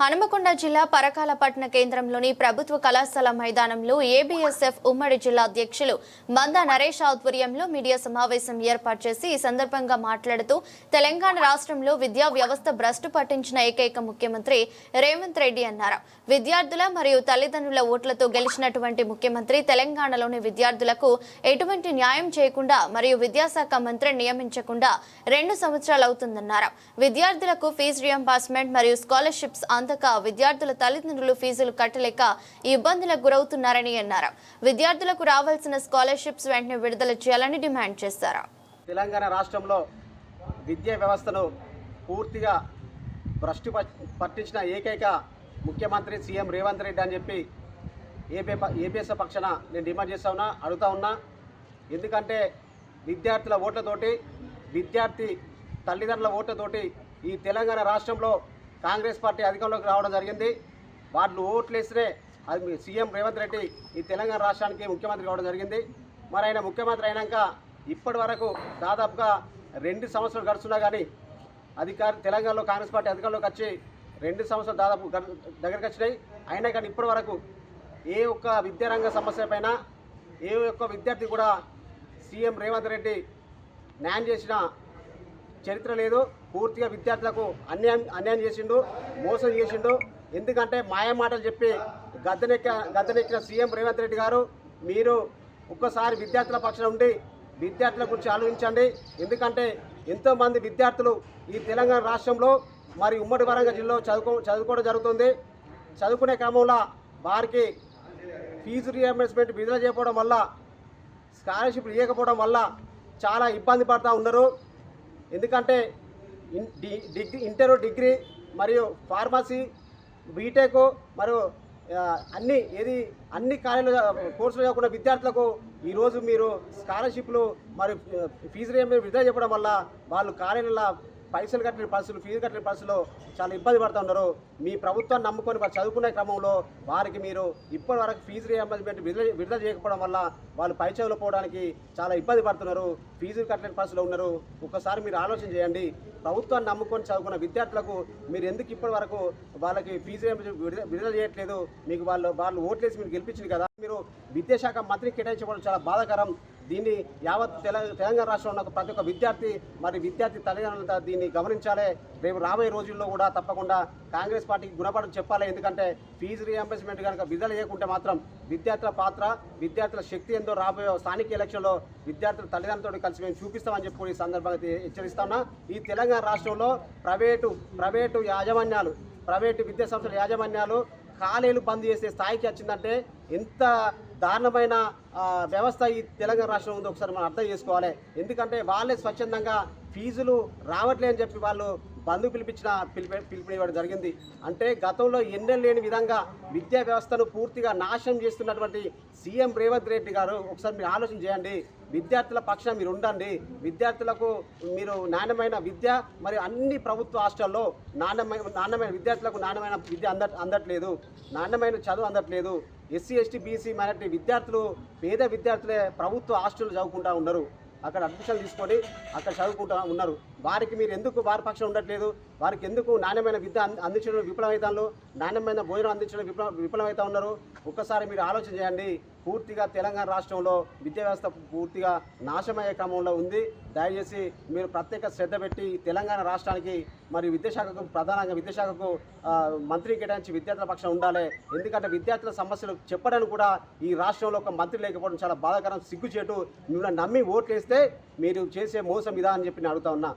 హనుమకొండ జిల్లా పరకాల పట్టణ కేంద్రంలోని ప్రభుత్వ కళాశాల మైదానంలో ఏబీఎస్ఎఫ్ ఉమ్మడి జిల్లా అధ్యక్షులు మందా నరేష్ ఆధ్వర్యంలో మీడియా సమావేశం ఏర్పాటు చేసి ఈ సందర్భంగా మాట్లాడుతూ తెలంగాణ రాష్ట్రంలో విద్యా వ్యవస్థ భ్రష్టు పట్టించిన ఏకైక ముఖ్యమంత్రి రేవంత్ రెడ్డి అన్నారు. విద్యార్థుల మరియు తల్లిదండ్రుల ఓట్లతో గెలిచినటువంటి ముఖ్యమంత్రి తెలంగాణలోని విద్యార్థులకు ఎటువంటి న్యాయం చేయకుండా మరియు విద్యాశాఖ మంత్రి నియమించకుండా రెండు సంవత్సరాలు అవుతుందన్నారు. విద్యార్థులకు ఫీజు రియంబర్స్మెంట్ మరియు స్కాలర్షిప్స్ అందక విద్యార్థుల తల్లిదండ్రులు ఫీజులు కట్టలేక ఇబ్బందులకు గురవుతున్నారని అన్నారు. విద్యార్థులకు రావాల్సిన స్కాలర్షిప్స్ వెంటనే విడుదల చేయాలని డిమాండ్ చేశారు. తెలంగాణ రాష్ట్రంలో విద్యా వ్యవస్థను పూర్తిగా భ్రష్టు పట్టించిన ఏకైక ముఖ్యమంత్రి సీఎం రేవంత్ రెడ్డి అని చెప్పి ఏపీ ఏపీఎస్ పక్షాన నేను డిమాండ్ చేస్తా ఉన్నా అడుగుతా ఉన్నా. ఎందుకంటే విద్యార్థుల ఓట్లతోటి విద్యార్థి తల్లిదండ్రుల ఓట్లతోటి ఈ తెలంగాణ రాష్ట్రంలో కాంగ్రెస్ పార్టీ అధికారంలోకి రావడం జరిగింది. వాళ్ళు ఓట్లు అది మీ సీఎం రేవంత్ రెడ్డి ఈ తెలంగాణ రాష్ట్రానికి ముఖ్యమంత్రి కావడం జరిగింది. మరి ఆయన ముఖ్యమంత్రి అయినాక ఇప్పటి వరకు దాదాపుగా రెండు సంవత్సరాలు గడుస్తున్నా కానీ అధికార తెలంగాణలో కాంగ్రెస్ పార్టీ అధికారంలోకి వచ్చి రెండు సంవత్సరాలు దాదాపు దగ్గరికి దగ్గరకు వచ్చినాయి. అయినా కానీ ఇప్పటి వరకు ఏ ఒక్క విద్యారంగ సమస్య పైన ఏ ఒక్క విద్యార్థి కూడా సీఎం రేవంత్ రెడ్డి న్యాయం చేసిన చరిత్ర లేదు. పూర్తిగా విద్యార్థులకు అన్యాయం అన్యాయం చేసిండు మోసం చేసిండు. ఎందుకంటే మాయ మాటలు చెప్పి గద్దెనెక్క గద్దెనెక్కిన సీఎం రేవంత్ రెడ్డి గారు మీరు ఒక్కసారి విద్యార్థుల పక్షాన ఉండి విద్యార్థుల గురించి ఆలోచించండి. ఎందుకంటే ఎంతోమంది విద్యార్థులు ఈ తెలంగాణ రాష్ట్రంలో మరి ఉమ్మడి వరంగల్ జిల్లాలో చదువుకో చదువుకోవడం జరుగుతుంది. చదువుకునే క్రమంలో వారికి ఫీజు రియంబర్స్మెంట్ విడుదల చేయకపోవడం వల్ల స్కాలర్షిప్ ఇవ్వకపోవడం వల్ల చాలా ఇబ్బంది పడుతూ ఉన్నారు. ఎందుకంటే డిగ్రీ ఇంటర్ డిగ్రీ మరియు ఫార్మసీ బీటెక్ మరియు అన్ని ఏది అన్ని కాలేజీలు కోర్సులు కాకుండా విద్యార్థులకు ఈరోజు మీరు స్కాలర్షిప్లు మరియు ఫీజు రియంబర్స్మెంట్ విడుదల చెప్పడం వల్ల వాళ్ళు కాలేజీల పైసలు కట్టిన పరిస్థితులు ఫీజు కట్టిన పరిస్థితుల్లో చాలా ఇబ్బంది పడుతూ ఉన్నారు. మీ ప్రభుత్వాన్ని నమ్ముకొని వారు చదువుకునే క్రమంలో వారికి మీరు ఇప్పటి వరకు ఫీజు రియంబర్స్మెంట్ విడుదల విడుదల చేయకపోవడం వల్ల వాళ్ళు పై చదువులు పోవడానికి చాలా ఇబ్బంది పడుతున్నారు. ఫీజులు కట్టలేని పరిస్థితులు ఉన్నారు. ఒకసారి మీరు ఆలోచన చేయండి. ప్రభుత్వాన్ని నమ్ముకొని చదువుకున్న విద్యార్థులకు మీరు ఎందుకు ఇప్పటి వరకు వాళ్ళకి ఫీజు రియంబర్స్మెంట్ విడుదల విడుదల చేయట్లేదు? మీకు వాళ్ళు వాళ్ళు ఓట్లేసి మీరు గెలిపించింది కదా. మీరు విద్యాశాఖ మంత్రి కేటాయించబడడం చాలా బాధాకరం. దీన్ని యావత్ తెల తెలంగాణ రాష్ట్రంలో ఉన్న ప్రతి ఒక్క విద్యార్థి మరి విద్యార్థి తల్లిదండ్రులంతా దీన్ని గమనించాలి. రేపు రాబోయే రోజుల్లో కూడా తప్పకుండా కాంగ్రెస్ పార్టీకి గుణపడడం చెప్పాలి. ఎందుకంటే ఫీజు రీఎంబర్స్మెంట్ కనుక విడుదల చేయకుంటే మాత్రం విద్యార్థుల పాత్ర విద్యార్థుల శక్తి ఎంతో రాబోయే స్థానిక ఎలక్షన్లో విద్యార్థుల తల్లిదండ్రులతో కలిసి మేము చూపిస్తామని చెప్పి ఈ సందర్భంగా తె- హెచ్చరిస్తున్నా ఈ తెలంగాణ రాష్ట్రంలో ప్రైవేటు ప్రైవేటు యాజమాన్యాలు ప్రైవేటు విద్యా సంస్థల యాజమాన్యాలు కాలేలు బంద్ చేసే స్థాయికి వచ్చిందంటే ఎంత దారుణమైన వ్యవస్థ ఈ తెలంగాణ రాష్ట్రం ఉందో ఒకసారి మనం అర్థం చేసుకోవాలి. ఎందుకంటే వాళ్ళే స్వచ్ఛందంగా ఫీజులు రావట్లే అని చెప్పి వాళ్ళు బంధు పిలిపించిన పిలిపి పిలిపివ్వడం జరిగింది. అంటే గతంలో ఎన్నెలు లేని విధంగా విద్యా వ్యవస్థను పూర్తిగా నాశనం చేస్తున్నటువంటి సీఎం రేవంత్ రెడ్డి గారు ఒకసారి మీరు ఆలోచన చేయండి. విద్యార్థుల పక్షం మీరు ఉండండి. విద్యార్థులకు మీరు నాణ్యమైన విద్య మరియు అన్ని ప్రభుత్వ హాస్టల్లో నాణ్యమైన నాణ్యమైన విద్యార్థులకు నాణ్యమైన విద్య అంద అందట్లేదు. నాణ్యమైన చదువు అందట్లేదు. ఎస్సీ ఎస్టీ బీసీ మైనార్టీ విద్యార్థులు పేద విద్యార్థులే ప్రభుత్వ హాస్టల్ చదువుకుంటూ ఉన్నారు అక్కడ అడ్మిషన్ తీసుకొని అక్కడ చదువుకుంటా ఉన్నారు. వారికి మీరు ఎందుకు వారి పక్షం ఉండట్లేదు? వారికి ఎందుకు నాణ్యమైన విద్య అందించడం విఫలమవుతాను నాణ్యమైన భోజనం అందించడం విఫల విఫలమవుతా ఉన్నారు? ఒక్కసారి మీరు ఆలోచన చేయండి. పూర్తిగా తెలంగాణ రాష్ట్రంలో విద్యా వ్యవస్థ పూర్తిగా నాశమయ్యే క్రమంలో ఉంది. దయచేసి మీరు ప్రత్యేక శ్రద్ధ పెట్టి తెలంగాణ రాష్ట్రానికి మరి విద్యాశాఖకు ప్రధానంగా విద్యాశాఖకు మంత్రి కేటాయించి విద్యార్థుల పక్షం ఉండాలి. ఎందుకంటే విద్యార్థుల సమస్యలు చెప్పడానికి కూడా ఈ రాష్ట్రంలో ఒక మంత్రి లేకపోవడం చాలా బాధాకరం సిగ్గుచేటు. మిమ్మల్ని నమ్మి ఓట్లు వేస్తే మీరు చేసే మోసం ఇదా అని చెప్పి నేను అడుగుతా ఉన్నా.